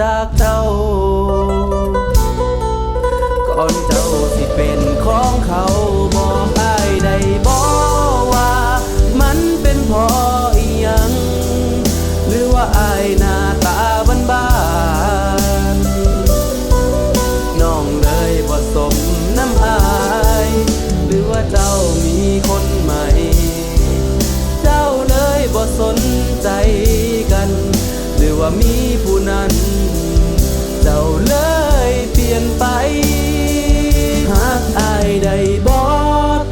จากเจ้า ก่อนเจ้าสิเป็นของเขาบอกอายได้บ่ว่า มันเป็นเพออีหยัง หรือว่าอายหน้าตาบ้านน้องเลยบ่สมน้ำอาย หรือว่าเจ้ามีคนใหม่ เจ้าเลยบ่สนใจ ว่ามีผู้นั้น เจ้าเลยเปลี่ยนไป หากอายได้บ่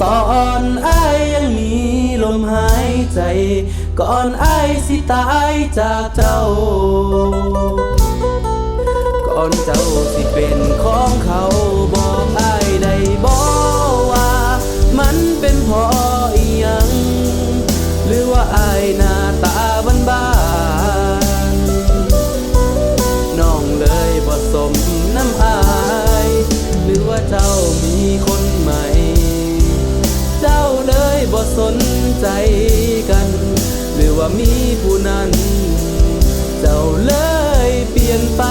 ตอนอายยังมีลมหายใจ ก่อนอายสิตายจากเจ้า ก่อนเจ้าสิเป็นของเขาบอกอายได้บอกว่า มันเป็นเพอ สนใจกัน หรือว่ามีผู้นั้น เจ้าเลยเปลี่ยนไป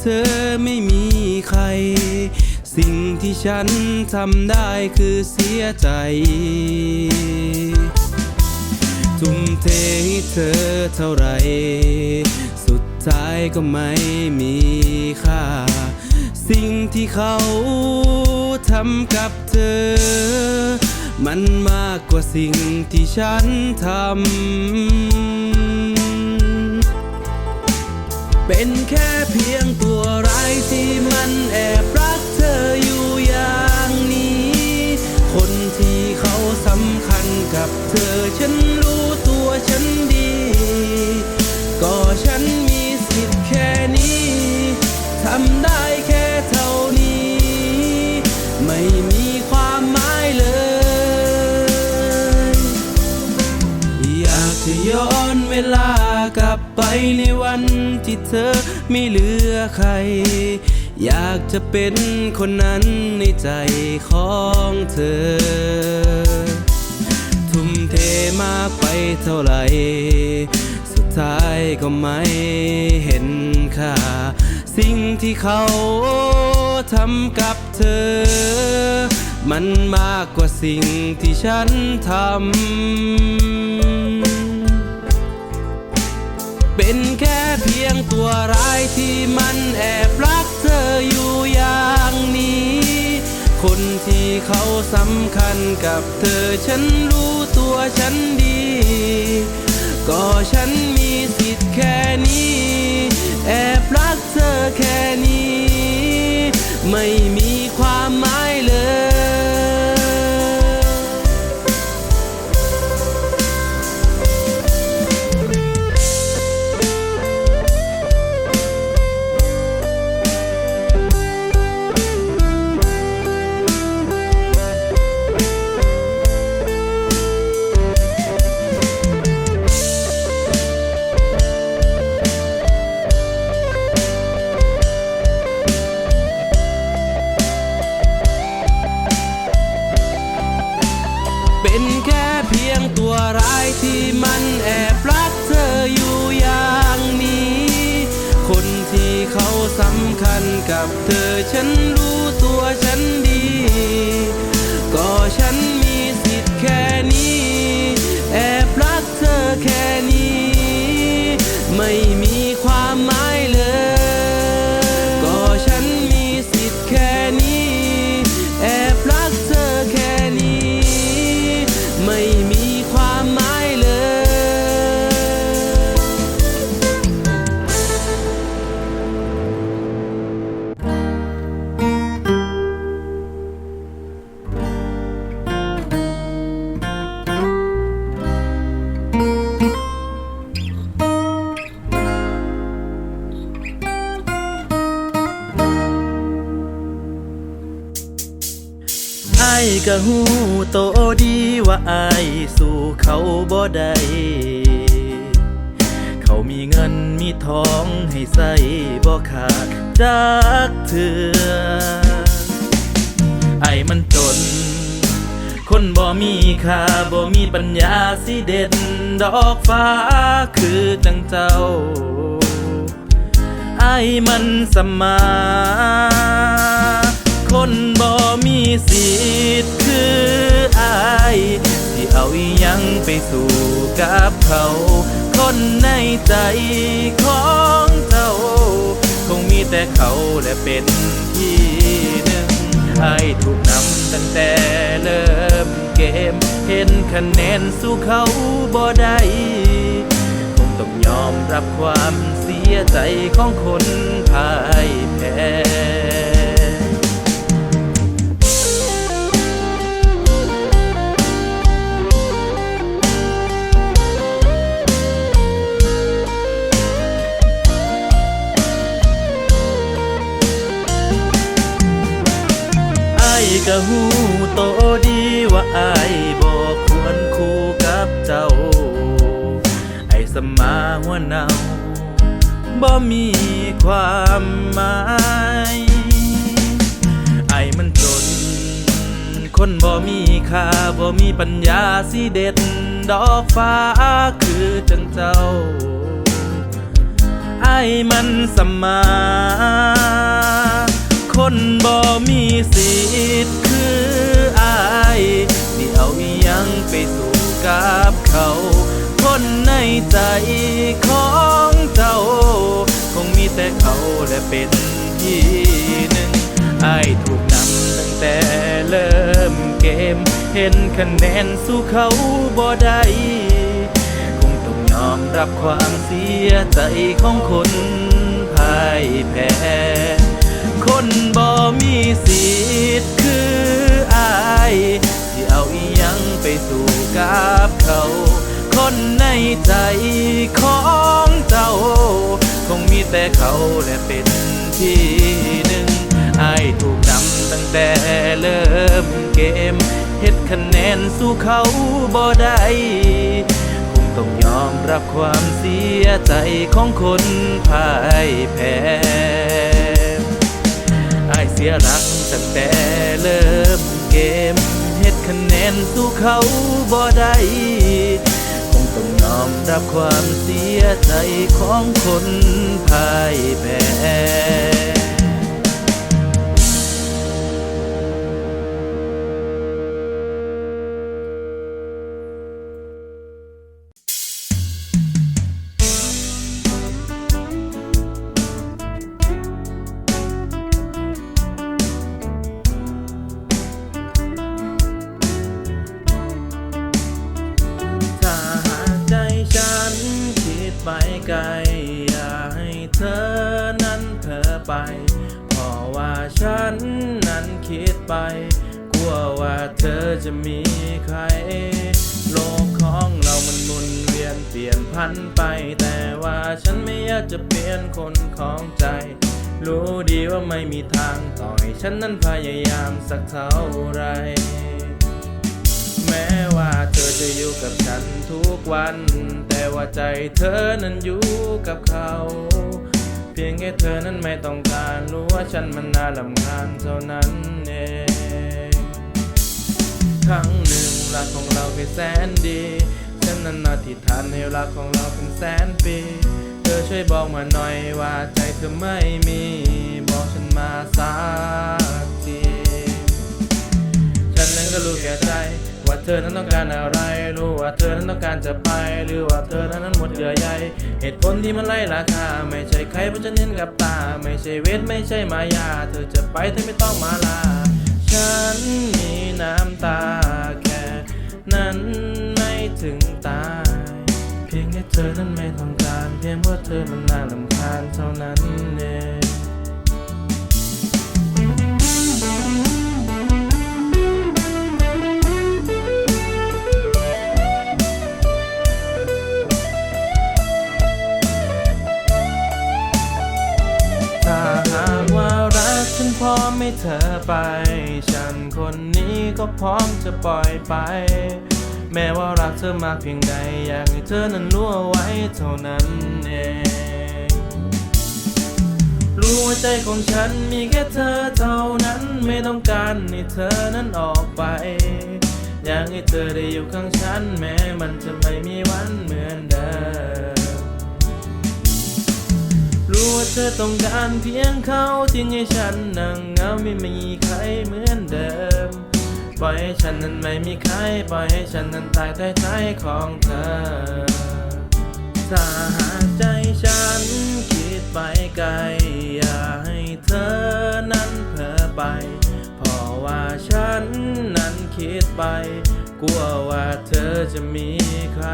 เธอไม่มีใคร สิ่งที่ฉันทำได้คือเสียใจ ทุ่มเทให้เธอเท่าไร สุดท้ายก็ไม่มีค่า สิ่งที่เขาทำกับเธอ มันมากกว่าสิ่งที่ฉันทำ เป็นแค่เพียงตัวร้ายที่มันแอบรักเธออยู่อย่างนี้ คนที่เขาสำคัญกับเธอฉันรู้ตัวฉันดี ก็ฉันมีสิทธิ์แค่นี้ทำได้แค่เท่านี้ ไม่มีความหมายเลย อยากจะย้อนเวลากลับไปในวันที่ เธอไม่เหลือใคร อยากจะเป็นคนนั้นในใจของเธอ ทุ่มเทมากไปเท่าไหร่ สุดท้ายก็ไม่เห็นค่า สิ่งที่เขาทำกับเธอ มันมากกว่าสิ่งที่ฉันทำเป็น เพียงตัวร้ายที่มันแอบรักเธออยู่อย่างนี้ คนที่เขาสำคัญกับเธอฉันรู้ตัวฉันดี ก็ฉันมีสิทธิ์แค่นี้ แอบรักเธอแค่นี้ ไม่มี สำคัญกับเธอฉันรู้ตัวฉันดี ก็ฉันมีสิ ก็หูโตดีว่าไอ้ายสู่เขาบ่ได้เขามีเงินมีทองให้ใส่บ่ขาดจักเถื่อไอ้มันจน คนบ่มีค่าบ่มีปัญญาสิเด็ดดอกฟ้าคือจังเจ้าไอ้มันสมา คน มีสิทธิ์คือไอ้ที่เอาอยังไปสู่กับเขา คนในใจของเจ้า คงมีแต่เขาและเป็นที่หนึ่งไอ้ถูกนำตั้งแต่เริ่มเกม เห็นคะแนนสู้เขาบ่ได้คงต้องยอมรับความเสียใจของคนพ่ายแพ้ ก็หูโตดีว่าไอ้ายบอกควรคู่กับเจ้า ไอ้สมาหัวเนาบ่มีความหมายไอ้มันจน คนบ่มีค่าบ่มีปัญญาสิเด็ดดอกฟ้าคือจังเจ้าไอ้มันสมา คนบ่มีสิทธิ์คือไอ้ที่เอาอียังไปสู่กับเขา คนในใจของเจ้า คงมีแต่เขาและเป็นที่หนึ่งไอ้ถูกนำตั้งแต่เริ่มเกม เห็นคะแนนสู้เขาบ่ได้คงต้องยอมรับความเสียใจของคนพ่ายแพ้ คนบ่มีสิทธิ์คืออายที่เอาอีหยังไปสู่กับเขา คนในใจของเจ้า คงมีแต่เขาและเป็นที่หนึ่งอายถูกนำตั้งแต่เริ่มเกมเฮ็ดคะแนนสู้เขาบ่ได้คงต้องยอมรับความเสียใจของคนพ่ายแพ้ สียรักตั้งแต่เริ่มเกมเฮ็ดคะแนนสู้เขาบ่ได้คงต้องยอมรับความเสียใจของคนพ่ายแพ้ ไปไกล อย่าให้เธอนั้นเธอไป เพราะว่าฉันนั้นคิดไป กลัวว่าเธอจะมีใคร โลกของเรามันมุนเวียนเปลี่ยนพันไป แต่ว่าฉันไม่อยากจะเปลี่ยนคนของใจ รู้ดีว่าไม่มีทางต่อย ฉันนั้นพยายามสักเท่าไร แม้ว่าเธอจะอยู่กับฉันทุกวัน แต่ว่าใจเธอนั้นอยู่กับเขา เพียงแค่เธอนั้นไม่ต้องการรู้ว่าฉันมันน่าลำคาญเท่านั้นเองครั้งหนึ่งรักของเราเป็นแสนดีฉันนั้นอธิษฐานให้รักของเราเป็นแสนปี เธอช่วยบอกมาหน่อยว่าใจเธอไม่มี บอกฉันมาสักทีฉันนั้นก็รู้แก่ใจ ว่าเธอนั้นต้องการอะไร รู้ว่าเธอนั้นต้องการจะไป หรือว่าเธอนั้นหมดเยื่อใยเหตุผลที่มันไล่ราคา ไม่ใช่ใครเพราะฉันเห็นกับตา ไม่ใช่เวทไม่ใช่มายา เธอจะไปเธอไม่ต้องมาลา ฉันมีน้ำตาแค่นั้นไม่ถึงตาย เพียงแค่เธอนั้นไม่ต้องการ เพียงเพราะเธอมันน่าลำคาญเท่านั้นเอง พร้อมจะปล่อยไป แม้ว่ารักเธอมากเพียงใด อยากให้เธอนั้นรู้เอาไว้เท่านั้นเองรู้ว่าใจของฉันมีแค่เธอเท่านั้นไม่ต้องการให้เธอนั้นออกไป อยากให้เธอได้อยู่ข้างฉัน แม้มันจะไม่มีวันเหมือนเดิมรู้ว่าเธอต้องการเพียงเขาที่ให้ฉันนั่งเงาไม่มีใครเหมือนเดิม ปล่อยให้ฉันนั้นไม่มีใคร ปล่อยให้ฉันนั้นตายใต้ใจของเธอ ถ้าหากใจฉันคิดไปไกล อย่าให้เธอนั้นเผลอไป เพราะว่าฉันนั้นคิดไป กลัวว่าเธอจะมีใคร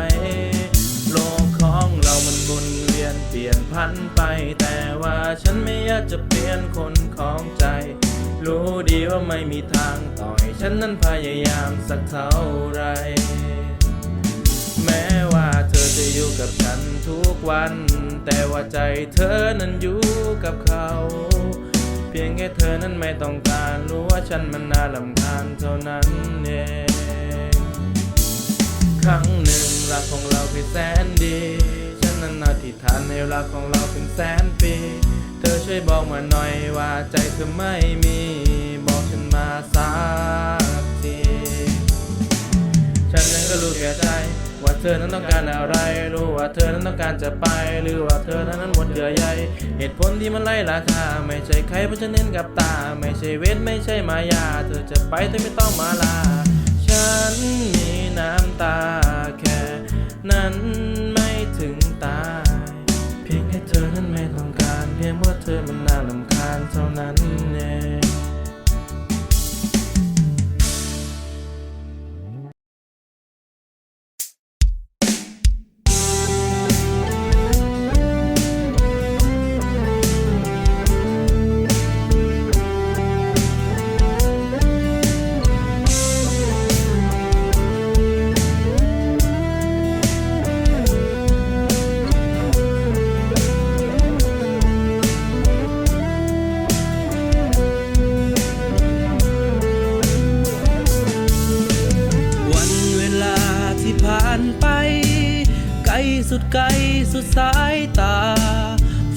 โลกของเรามันหมุนเวียนเปลี่ยนพันไป แต่ว่าฉันไม่อยากจะเปลี่ยนคนของใจ รู้ดีว่าไม่มีทางต่อยฉันนั้นพยายามสักเท่าไร แม้ว่าเธอจะอยู่กับฉันทุกวัน แต่ว่าใจเธอนั้นอยู่กับเขา เพียงแค่เธอนั้นไม่ต้องการรู้ว่าฉันมันน่าลำคาญเท่านั้นเองครั้งหนึ่งรักของเราคือแสนดี นั้นอธิษฐานให้รักของเราเป็นแสนปี เธอช่วยบอกมาหน่อยว่าใจเธอไม่มี บอกฉันมาสักที ฉันนั้นก็รู้แก่ใจว่าเธอนั้นต้องการอะไร รู้ว่าเธอนั้นต้องการจะไป หรือว่าเธอนั้นหมดเยื่อใย เหตุผลที่มันไล่ราคา ไม่ใช่ใครเพราะฉันเน้นกับตา ไม่ใช่เวทไม่ใช่มายา เธอจะไปเธอไม่ต้องมาลา ฉันมีน้ำตาแค่นั้น ถึงตาย เพียงแค่เธอนั้นไม่ต้องการ เพียงเพราเธอมันน่าลำคาญเท่านั้นเองานไป ไกลสุดไกลสุดสายตา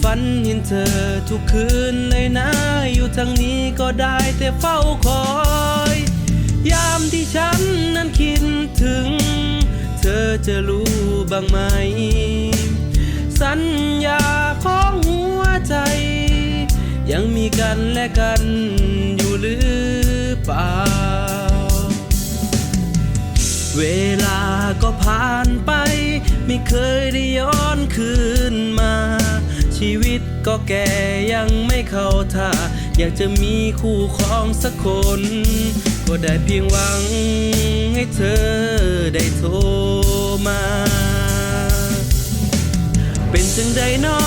ฝันเห็นเธอทุกคืนเลยนะ อยู่ทางนี้ก็ได้แต่เฝ้าคอย ยามที่ฉันนั้นคิดถึง เธอจะรู้บ้างไหม สัญญาของหัวใจ ยังมีกันและกันอยู่หรือเปล่า เวลาก็ผ่านไป ไม่เคยได้ย้อนคืนมา ชีวิตก็แก่ยังไม่เข้าท่า อยากจะมีคู่ครองสักคน ก็ได้เพียงหวังให้เธอได้โทรมา เป็นจังใดนอ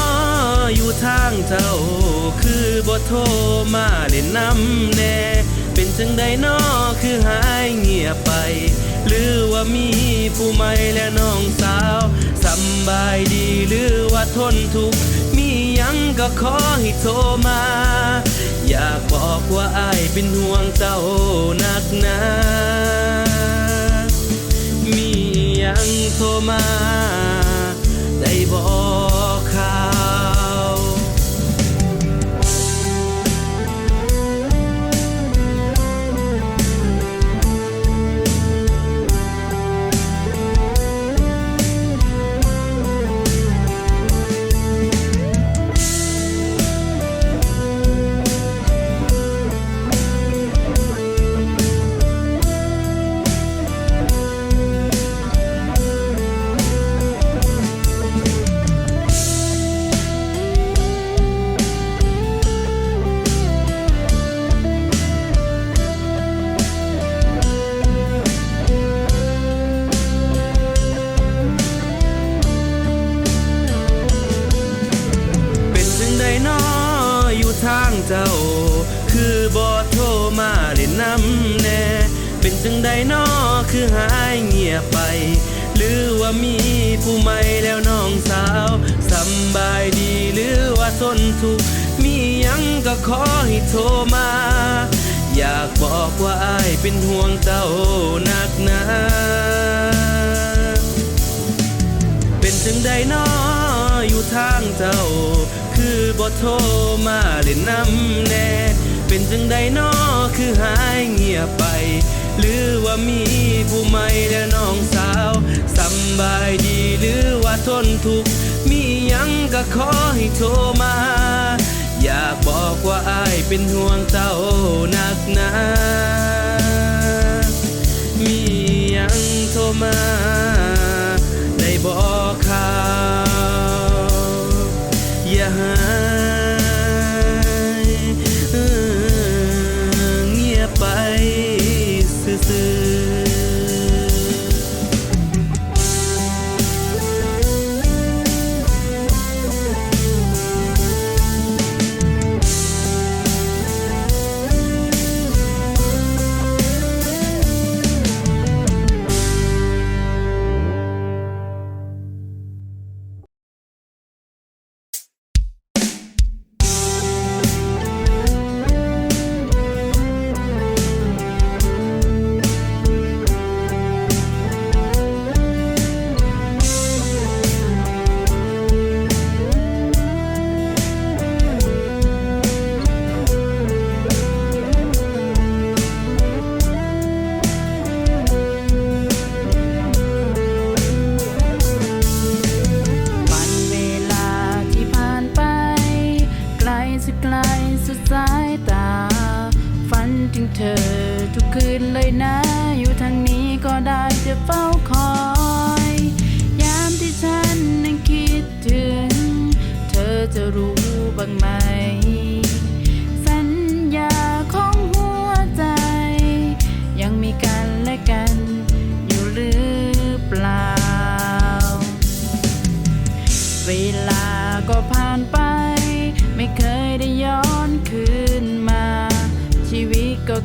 อยู่ทางเจ้าคือบ่โทรมาเล่นน้ำแน่ เป็นเป็นจังใดนอคือหายเงียบไป หรือว่ามีผู้ใหม่และน้องสาวสบายดีหรือว่าทนทุกข์มียังก็ขอให้โทรมา อยากบอกว่าอายเป็นห่วงเจ้านักหนามียังโทรมา ได้บอก เจ้า คือบอโทรมาเล่นน้ำแน่ เป็นจังใดน้อคือหายเงียบไป หรือว่ามีผู้ใหม่แล้วน้องสาวสำบายดีหรือว่าทนทุก มียังก็ขอให้โทรมา อยากบอกว่าอายเป็นห่วงเจ้านักหนาเป็นจังใดน้ออยู่ทางเจ้า คือบ่โทรมาเล่นน้ำแน่ เป็นจังใดน้อคือหายเงียบไป หรือว่ามีผู้ใหม่และน้องสาวสำบายดีหรือว่าทนทุกข์มียังก็ขอให้โทรมา อยากบอกว่าอายเป็นห่วงเจ้านักหนา มียังโทรมา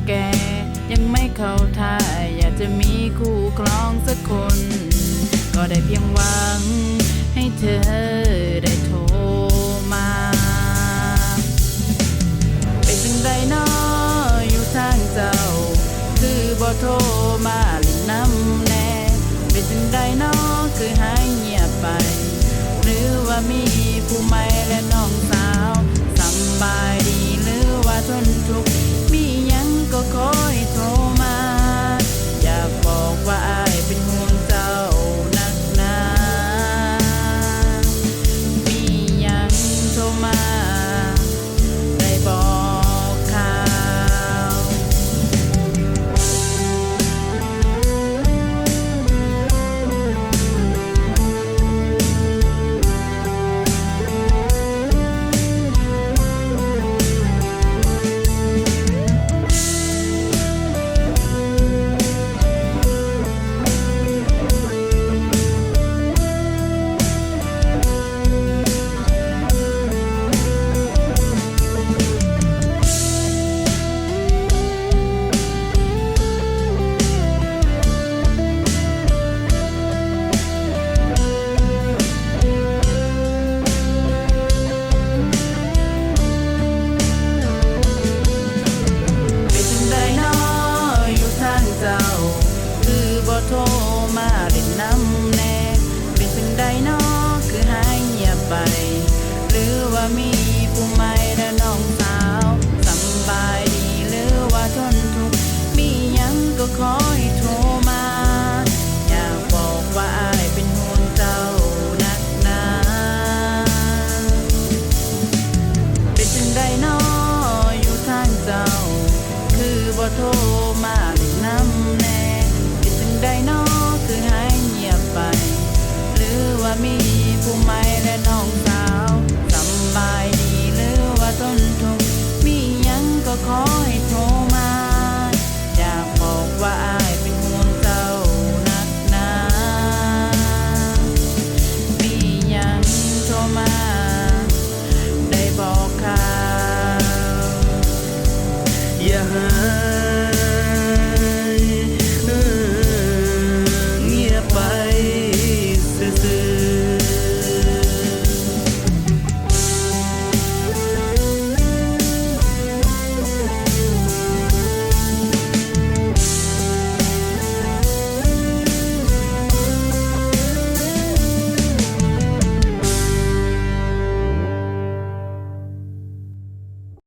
แก่ยังไม่เข้าท่าอยากจะมีคู่ครองสักคน ก็ได้เพียงหวังให้เธอได้โทรมา เป็นจังใดน้ออยู่ทางเจ้า คือบ่โทรมาเลินน้ำแน่เป็นจังใดน้อคือหายเงียบไป หรือว่ามีผู้ใหม่และน้องสาวสบายดีหรือว่าทนทุก ห